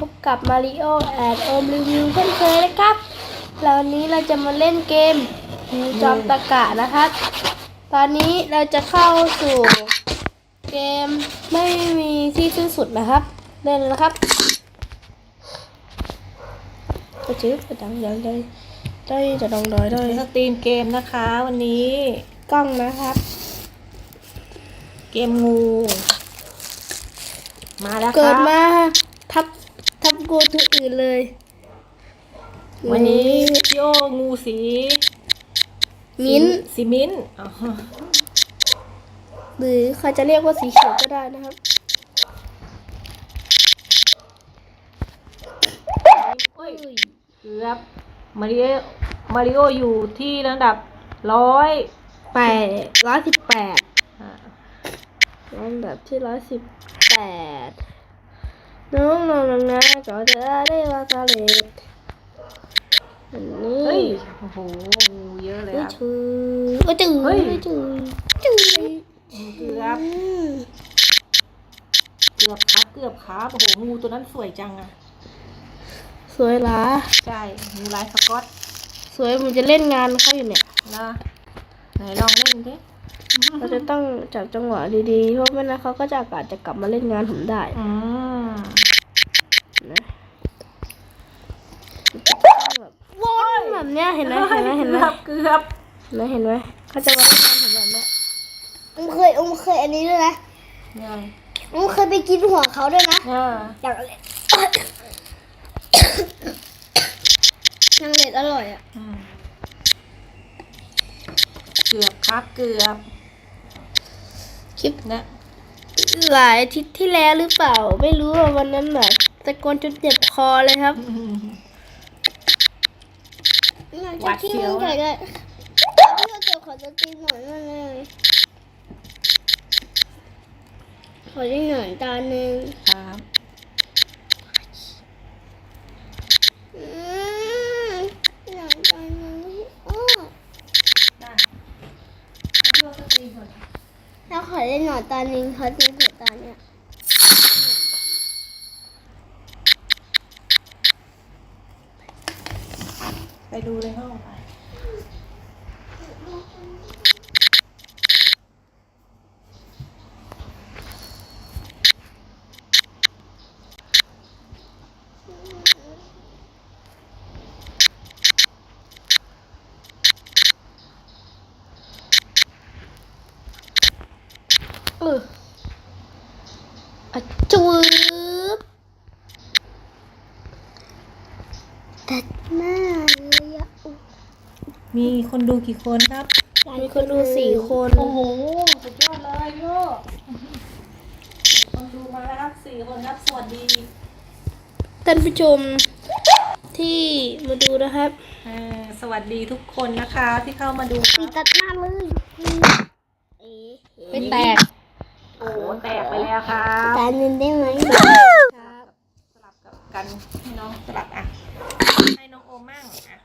พบกับมาริโอแอนโอมรีวิวเช่นเคยนะครับแล้ววันนี้เราจะมาเล่นเกมงูจอมตะกะนะครับ ตอนนี้เราจะเข้าสู่เกมไม่มีที่สิ้นสุดนะครับ เล่นนะครับกระจืบกระดังยังได้ได้จะดองดอยได้สตรีมเกมนะคะวันนี้กล้องนะครับ เกมงู มาแล้วเกิคดรับมา ทับทับกูตัวอื่นเลย วันนี้โยงูสีมิ้นท์สีมิ้นท์อ๋อหรือใครจะเรียกว่าสีเขียวก็ได้นะครับเฮ้ยเกือบมาริโอมาริโออยู่ที่ระดับร้อยแปดร้อยสิบแปดอ่า ลำดับที่ร้อยสิบแปด น้องน้องน้องนะก็จะได้ว่าซาเลตอันนี้เฮ้ยโอ้โหงูเยอะเลยไม่ครับชื่อก็จืดเฮ้ยไม่จืดจืดเกือบเกือบครับเกือบครับโอ้โหงูตัวนั้นสวยจังอะสวยหรอใช่งูลายสก๊อตสวยมันจะเล่นงานเขาอยู่เนี่ยนะไหนลองเล่นดิเราจะต้องจับจังหวะดีๆ เพราะไม่นั้นเขาก็จะอาจจะกลับมาเล่นงานผมได้อืม นะแบบว นแบบเนี้ยเห็นไหมเห็นไหมเห็นไหมเกือบเกือบเห็นไหมเห็นไหมเขาจะมาเล่นงานผมแบบเนี้ยอุ้มเคยอุ้มเคยอันนี้ด้วยนะเนี่ยอุ้มเคยไปกินหัวเขาด้วยนะเนี่ยอย่างเล็ดยังเล็ดอร่อยอะอืมเกือบครับเกือบคลิปนะหลายอาทิตย์ที่แล้วหรือเปล่า ไม่รู้ว่าวันนั้นแบบตะโกนจนเจ็บคอเลยครับอืมอยาก หวาจะดกินเสียวมันไก่ด้วยพี่ก็เก็บขอจะกินหน่อยนั่นเลยขอได้หน่อยจานหนึ่งครับอืมหน่อยจานหนึ่งอ้อได้แล้วขอได้หน่อยจานหนึ่งขอกินหัวจานเนี่ย ไปดูในห้องไปเอออะจูบตัดหน้าเลยอ่ มีคนดูกี่คนครับ มีคนดูสี่คน โอ้โห สุดยอดเลยโยคนดูมาแล้วครับสี่คนครับ สวัสดีท่านผู้ชมที่มาดูนะครับ เอ่อสวัสดีทุกคนนะคะที่เข้ามาดูคสีรับตัดหน้าเลยเอ๊ะไม่แตกโอ้โหแตกไปแล้วครับจานหนึ่งได้ไหมครับสลับกับกันให้น้องสลับอะ ให้น้องโอมั่งอะ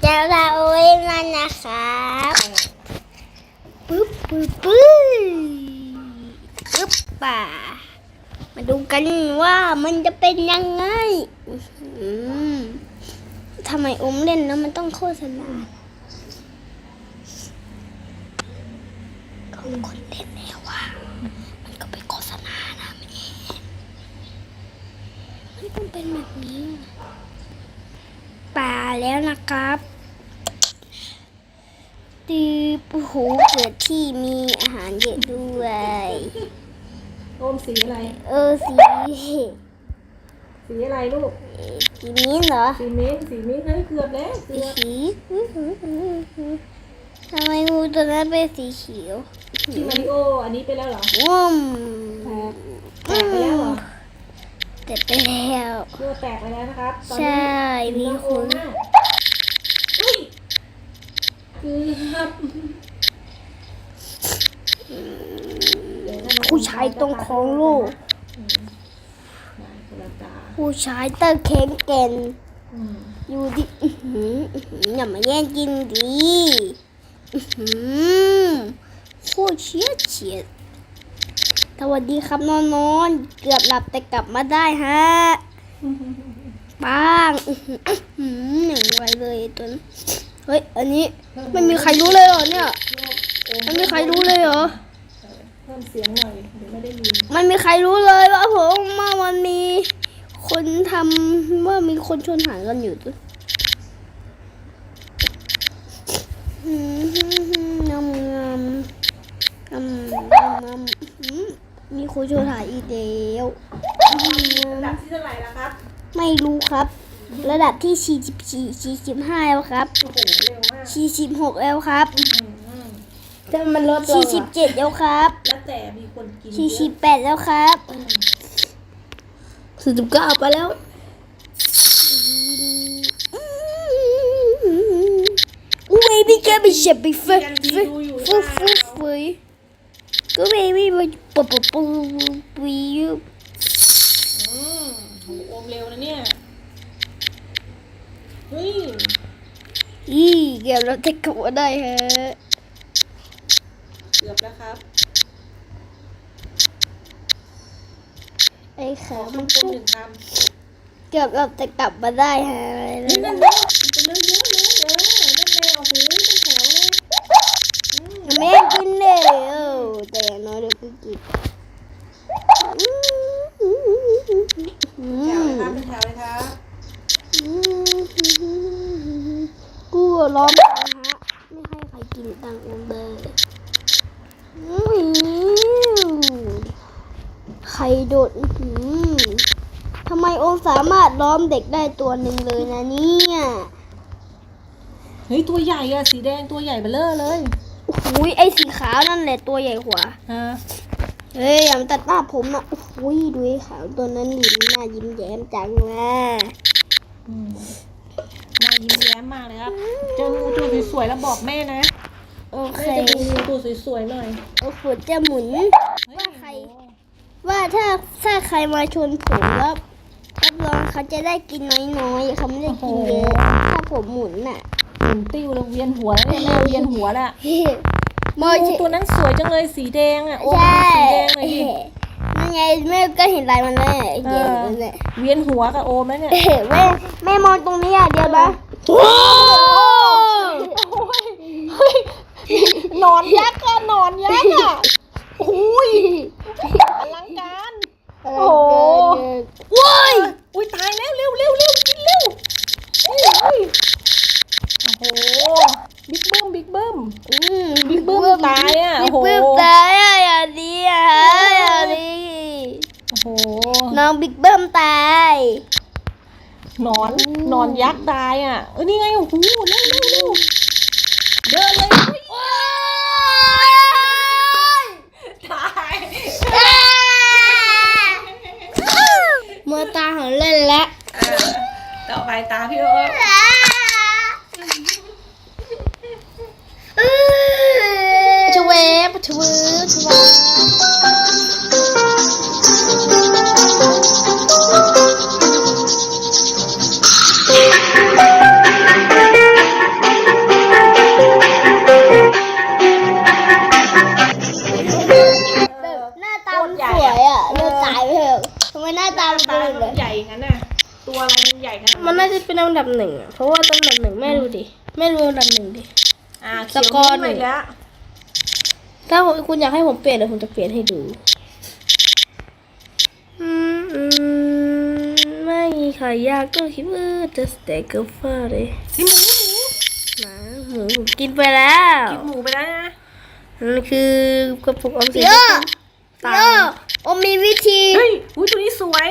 เจ้าดาวโอ้ยมันนะครับปึ๊บปึ๊บปึ๊บปึ๊บป่ามาดูกันว่ามันจะเป็นยังไงอื้อหือทำไมอมเล่นแล้วมันต้องโฆษณาเขาคนเล่นแล้วว่ามันก็ไปโฆษณานะแม่มันต้องเป็นแบบนี้ ป่าแล้วนะครับตือปูหูเกิดที่มีอาหารเยอะด้วย โอมสีอะไร เออสีสีอะไรลูก สีนี้เหรอ สีมิ้นท์สีมิ้นท์เฮ้ยเกือบแล้วเกืสีอบขีทำไมงูตัวนั้นเป็นสีเขียวที่มาริโอ อันนี้ไปแล้วเหรอว้มแตกไปแล้วเหรอ เต็ดไปแล้วโยแตกไปแล้วนะครับตอนใช่นี้มีน้องคโอนมากอุ้ยเกือบเดี๋ยวถ้น้องโอมผู้ชายต้องครองโลกอืมได้คนละตาผู้ชายเตอร์เค้งเก่นอืมอยู่ดิอื้อหืออื้อหืออย่ามาแย่งกินดิอื้อหือโคตรเฉียดเฉียด สวัสดีครับนอนนอนเกือบหลับแต่กลับมาได้ฮะปังอื้อหืออื้อหือหนึ่งไวเลยตัวนั้นเฮ้ยอันนี้ไม่มีใครรู้เลยเหรอเนี่ยไม่มีใครรู้เลยเหรอเพิ่มเสียงหน่อยเดี๋ยวไม่ได้ยินมันมีใครรู้เลยว่าผมว่ามันมีคนทำว่ามีคนชนหางกันอยู่ด้วยอืมงามงามงามงาม มอืมมีคนชนหางอีกแล้วระดับที่เท่าไหร่แล้วครับ ไม่รู้ครับ ระดับที่ 44 45แล้วครับ โอ้โห เร็วมาก46แล้วครับอืมอืมถ้ามันลดลงอะ47แล้วครับแล้วแต่มีคนกินเยอะ48แล้วครับสี่สิบเก้าไปแล้ว Ooh, baby, get me shit, be f ยังดีดูอยู่ f f f Go, baby, but but but but you อืมโหโอมเร็วนะเนี่ย เฮ้ย อีเก็บแล้วแต่กลับมาได้ฮะเกือบแล้วครับไอ้ขาขอมันคำคมหนึ่งคเกือบแล้วแต่กลับมาได้ฮะำนี่นั่นเยอะเป็นเรื่องเยอะเลยเออนั่นแมวโอ้โหเป็นแถวเลยอืม แม่กินเลยเออแต่อย่างน้อยเดี๋ยวก็กิน แถวเลยครับเป็นแถวเลยครับ กูร้องนะฮะไม่ให้ใครกินตังค์เลยอื้อหือไข่โดดอื้อหือทำไมโอมสามารถล้อมเด็กได้ตัวหนึ่งเลยนะเนี่ยเฮ้ยตัวใหญ่อะสีแดงตัวใหญ่เบ้อเลอเลยโอ้โหไอ้สีขาวนั่นแหละตัวใหญ่กว่าฮะเฮ้ยอย่ามาตัดหน้าผมนะโอ้โหดูไอ้ขาวตัวนั้นยิ้มหน้ายิ้มแย้มจังนะอืมน่า ยิ้มแย้มมากเลยครับ เจองูตัวสวยๆแล้วบอกแม่นะโอเคแม่จะดูงูตัวสวยๆหน่อยโอ้โหจะหมุนเฮ้ยว่าใคร ว่าถ้าถ้าใครมาชนผมแล้วรับรองเขาจะได้กินน้อยๆเขาไม่ได้กินเยอะ ถ้าผมหมุนน่ะหมุนติ้วแล้วเวียนหัวแล้วเนี่ยแม่เวียนหัวละมองูตัวนั้นสวยจังเลยสีแดงอะโอ้ใช่สีแดงเลยดินั่นไงแม่ก็เห็นลายมันแน่เอเย็นอนั่นแหละเวียนหัวกับโอมแล้วเนี่ยเอ้ยแม่แม่มองตรงนี้อะเดียวนะ เฮ้ยนอนยักษ์ก็นอนยักษ์อะโอ้ยอลังการโอ้โหว้ายอุ้ยตายแล้วเร็วเร็วเร็วกินเร็วเฮ้ยเฮ้ยโอ้โหบิ๊กเบิ้มบิ๊กเบิ้มอืมบิ๊กเบิ้มตายอะบิ๊โอ้กโหเบิ้มตายอะอย่างนี้อะอย่างนี้โอ้โหน้องบิ๊กเบิ้มตาย นอนหนอนยักษ์ตายอะเออนี่ไงโอ้โหเร็วเร็วเร็วเดินเลยเฮ้ยตายเมื่อตาของเล่นแล้วต่อไปตาพี่โอ๊ตชเวฟชวือชวา ดับหนึ่งอะเพราะว่าอันดับหนึ่งแม่ดูดิแม่ดูอันดับหนึ่งดิอ่าสกอร์หนึ่งเขียวดแล้วถ้าคุณอยากให้ผมเปลี่ยนเดี๋ยวผมจะเปลี่ยนให้ดูอืมอืมไม่มีใครอยากก็คิดว่าจะสเต็กเกอร์ฟ้าเลยที่หมูหมูหมาหมูผมกินไปแล้วกินหมูไปแล้วนะนั่นคือกระปุกออมสินเยอะตาเยอะโอมมีวิธีเฮ้ยอุ้ยตัวนี้สวย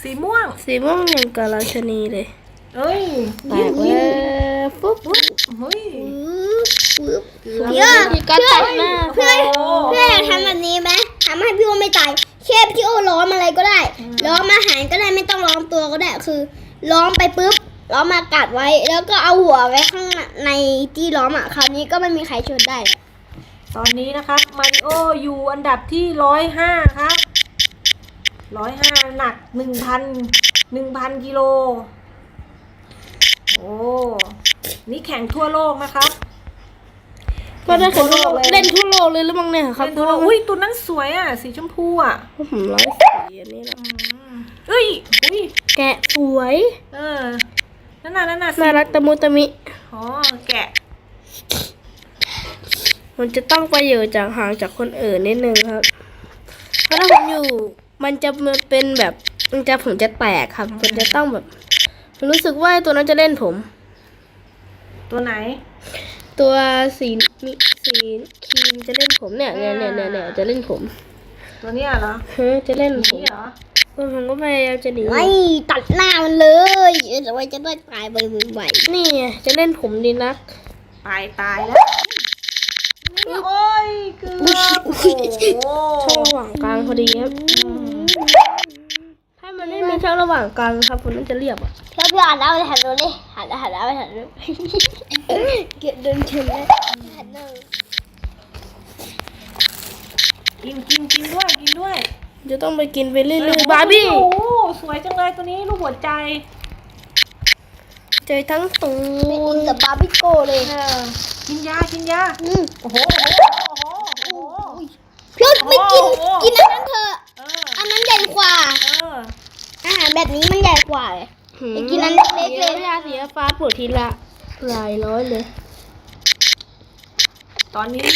สีม่วง สีม่วงอย่างกับราชนีเลย เอ้ยแตกแล้วปุ๊บปุ๊บเฮ้ยเยอะมีการตัดหน้าเพื่อนโอ้เพื่อนอยากทำแบบนี้ไหมทำให้พี่โอไม่ตายแค่พี่โอล้อมอะไรก็ได้ล้อมอาหารก็ได้ไม่ต้องล้อมตัวก็ได้คือล้อมไปปุ๊บล้อมมากัดไว้ แล้วก็เอาหัวไว้ข้างในที่ล้อมอะคราวนี้ก็ไม่มีใครชนได้แล้วตอนนี้นะครับมาริโออยู่อันดับที่ร้อยห้าครับร้อยห้าหนักหนึ่งพันหนึ่งพันกิโล โอ้นี่แข่งทั่วโลกนะครับก็ได้คนเล่นทั่วโลกเลยหรือมั้งเนี่ยครับเล่นตัวเราอุ้ยตัวนั้นสวยอะ สีชมพูอะผมร้อยสีอันนี้แหละเอ้ยอุ้ยแกะสวย เออนั่นน่ะนั่นน่ะสีน่ารักตะมุตะมิอ๋อแกะ มันจะต้องไปอยู่จากห่างจากคนอื่นนิดนึงครับ เพราะถ้าผมอยู่มันจะเป็นแบบมันจะผมจะแตกครับ มันจะต้องแบบ ผมรู้สึกว่าไอ้ตัวนั้นจะเล่นผม ตัวไหน ตัวสีมิสีครีมจะเล่นผมเนี่ยเนี่ยเนี่ยเนี่ยเนี่ยจะเล่นผม ตัวเนี้ยเหรอเฮ้ยจะเล่นผมนี่เหรอเออผมก็พยายามจะหนีไม่ตัดหน้ามันเลยเออแต่ว่าจะได้ตายไปบ่อยนี่ไงจะเล่นผมดีนัก ตายตายแล้วโอ้ยเกือบโอ้โหช่องระหว่างกลางพอดีครับถ้ามันไม่มี ช่องระหว่างกลางครับผมน่าจะเรียบอะๆแล้วพี่อ่านเอาไปหันดูดิหันหันเอาไปหันดูเก็บโดนชนแล้วหันเอากินกินกินด้วยกินด้วยจะต้องไปกินไปเรื่อยๆบาร์บี้โอ้โหสวยจังเลยตัวนี้รูปหัวใจเจอทั้งตูไม่อินนกับบาร์บีโก้เลยเออกินยากินยาอืมโอ้โหโอ้โหโอ้โหโอ้โหพี่ไม่กินโอ้โหกินอันนั้นเถอะเอออันนั้นใหญ่กว่าเอออาหารแบบนี้มันใหญ่กว่าเลยไปกินอันเล็กๆเลยยาเสียฟ้าปวดทีละหลายร้อยเลย ตอนนี้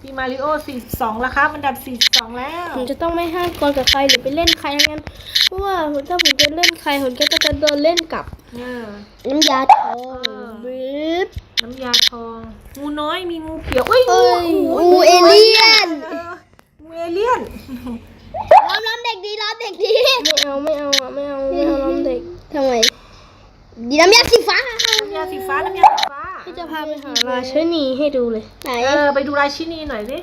พี่มาริโอ42แล้วครับอันดับ42แล้ว ผมจะต้องไม่ห้ามกรกับใครหรือไปเล่นใครทั้งนั้น เพราะว่าถ้าผมจะเล่นใครผมก็จะโดนเล่นกลับเออน้ำยาทองเออบีบน้ำยาทองงูน้อยมีงูเขียวเอ้ยงูเอ้ยงูเอเลี่ยนเอองูเอเลี่ยน ล้อมล้อมเด็กดีล้อมเด็กดีไม่เอาไม่เอาอะไม่เอาไม่เอาล้อมเด็กทำไมดีน้ำยาสีฟ้าน้ำยาสีฟ้าน้ำยาสีฟ้าพี่จะพาไปหาราชนีให้ดูเลยไหนเออไปดูรายชินีหน่อยสิ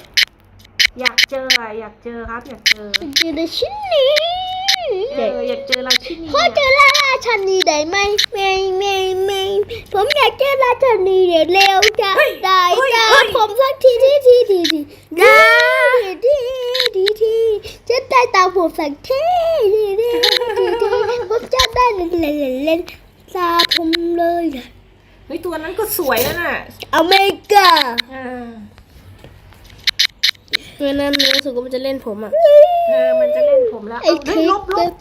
อยากเจออะอยากเจอครับ อยากเจอเจอในชิ้นนี้เอออยากเจอรายชินีพ่อเจอราชนีได้ไหมไม่ไม่ไม่ผมอยากเจอราชนีเดี๋ยวเร็วจะได้จ้าผมสักทีทีทีทีทีได้ทีทีทีจะได้ตามผม สักทีทีทีทีทีผมจะได้เล่นเล่นเล่นเล่นตาผมเลยนะเฮ้ยตัวนั้นก็สวยแล้วน่ะอเมริกาเออเมื่อนั้นรู้สึกว่ามันจะเล่นผมอะเออมันจะเล่นผมแล้วไอ้เอาเฮ้ยทิลกบลบ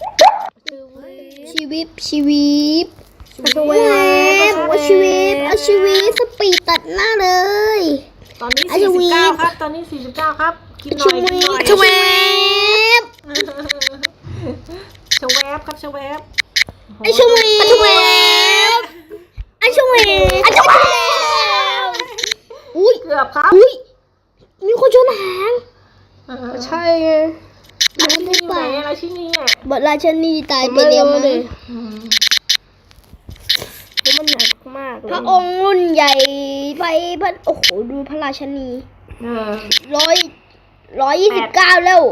ชีวิตชีวิตสวเวฟเอาชีวิตเอาชีวิตสปีดตัดหน้าเลย ตอนนี้ไอ้ชวี49ครับ ตอนนี้49ครับกินหน่ชีอยกินวิหน่อยตชเวฟ ชะแวบครับชะแวบไอชเวฟไอชเวฟไอชเวฟไอชเวฟอุ้ยเกือบครับอุ้ยมีคนชนหางใช่ไงเดินที่ไปอยู่ไหนป่าอะไรที่นี่อะบทราชนีตายไปไม่เดียวรู้มั้เลยงเพราะมันหนักมากเลพยระองค์รุ่นใหญ่ไปพระโอ้โหดูพระราชนีเออร้อยร้อยยี่สิบเก้าแล้ว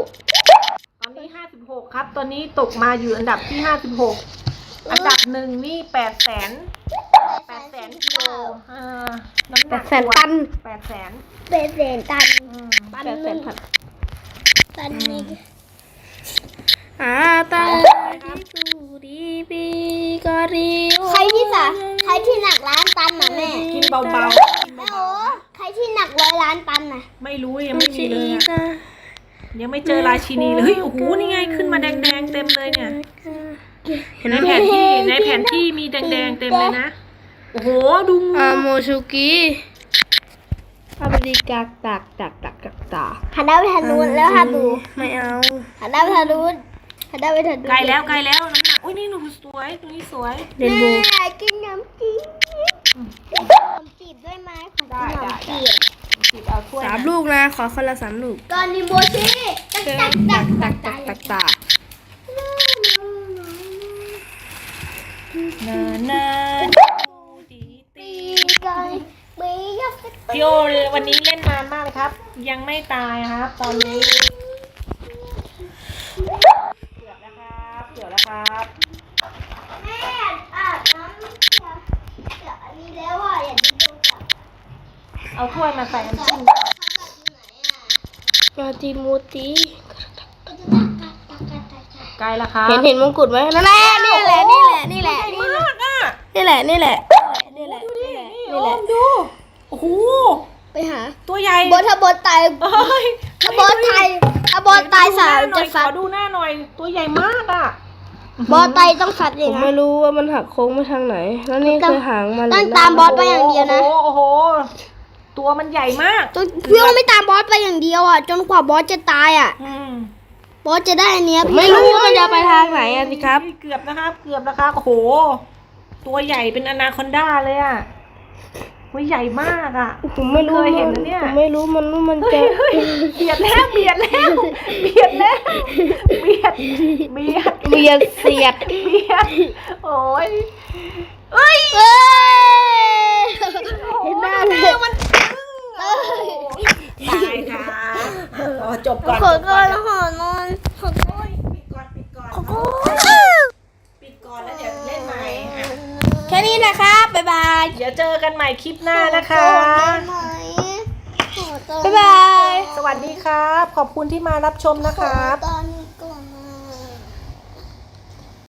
ตอนนี้56ครับ ตอนนี้ตกมาอยู่อันดับที่56อันดับหนึ่งนี่8แสน8แสนกิโลเออน้ำหแปนัดกแสนตัน8แสนเป็นเศษตัน อืมแปดแสนตันตันนี่อาตาที่ดูดีปีกอริใครที่สะใครที่หนักล้านตันน่ะแม่กินเบาๆกินแม่เบาโอ้ใครที่หนักร้อยล้านตันน่ะๆไม่รู้ยังไม่มีเลยอะ ยังไม่เจอราชินีเลยเฮ้ยโอ้โหนี่ไงขึ้นมาแดงๆเต็มเลยเนี่ย เห็นในไหมแผนที่ในแผนที่มีแดงๆเต็มเลยนะ โอ้โหดูงูอาโมชูกิอาบริกาตักตักตักตักตาหันหน้าไปทางนู้นแล้วหันดูไม่เอาหันหน้าไปทางนู้นหันหน้าไปทางนู้นไกลแล้วไกลแล้วน้ำหนักอุ้ยนี่หนูสวยตัวนี้สวยเรนโบว์แม่กินน้ำจีบขนมจีบด้วยไหมขอกินขนมจีบ จิบเอาถ้วย สามลู กนะ ขอคนละสามลูกตอนนี้โบชีตักตักตักตักตักตักตานานาดีตีกันไม่ยากพี่โอวันนี้เล่นนานมากเลยครับ ยังไม่ตายครับ ตอนนี้เกือบแล้วครับเกือบแล้วครับแม่อาบน้ำจะอันนี้แล้วอะอย่าดูดูกับเอาถ้วยมาใส่น้ำจิ้ม ยาติโมติไกลแล้วครับเห็นเห็นมงกุฎไหมนั่นแหละนี่แหละนี่แหละนี่แหละใหญ่มากอะนี่แหละนี่แหละนี่แหละนี่แหละนี่นี่แหละดูโอ้โหไปหา ตัวใหญ่บอสถ้าบอสตายเอ้ยถ้าบอสตายถ้าบอสตายสาวดูหน้หน่จะอยขฟัอดดูหน้าหน่อย ตัวใหญ่มากอะบอสตายต้องฟัดเลผยมนะไม่รู้ว่ามันหักโค้งไปทางไหน แล้วนี่คือหางมันต้องหรืตามหน้บอสไปอย่างเดียวนะ โอ้โหโอ้โห ตัวมันใหญ่มากจนเพื่อนไม่ตามบอสไปอย่างเดียวอะ จนกว่าบอสจะตายอะ อืมบอสจะได้อันเนี้ยผมไม่รู้ว่ามันจะไปทางไหนอะสิครับ เกือบนะครับ เกือบนะครับโอ้โห ตัวใหญ่เป็นอนาคอนด้าเลยอะตัวใหญ่มากอะผมไม่รู้เคยเห็นนะเนี่ย ผมไม่รู้มันว่ามันเฮ้จะยเฮ้ยเบียดแล้วเบียดแล้วเบียดแล้วเบียดเบียดเบียดเสียด เบียดโอ้ยเอ้ยเอ้ยโอ้เห็นยหน้าแม่เลยมัน ตายค่ะอ๋อจบก่อนขอจบก่ก่ออนนขอนอนขอก่อนปิดก่อนปิดก่อนขอก่อนปิดก่อนแล้วเดี๋ยวเล่นใหม่อะแค่นี้นะครับบ๊ายบายเดี๋ยวเจอกันใหม่คลิปหน้านะคะไหมขอตอนบ๊ายบาย สวัสดีครับ ขอบคุณที่มารับชมนะครับ ตอน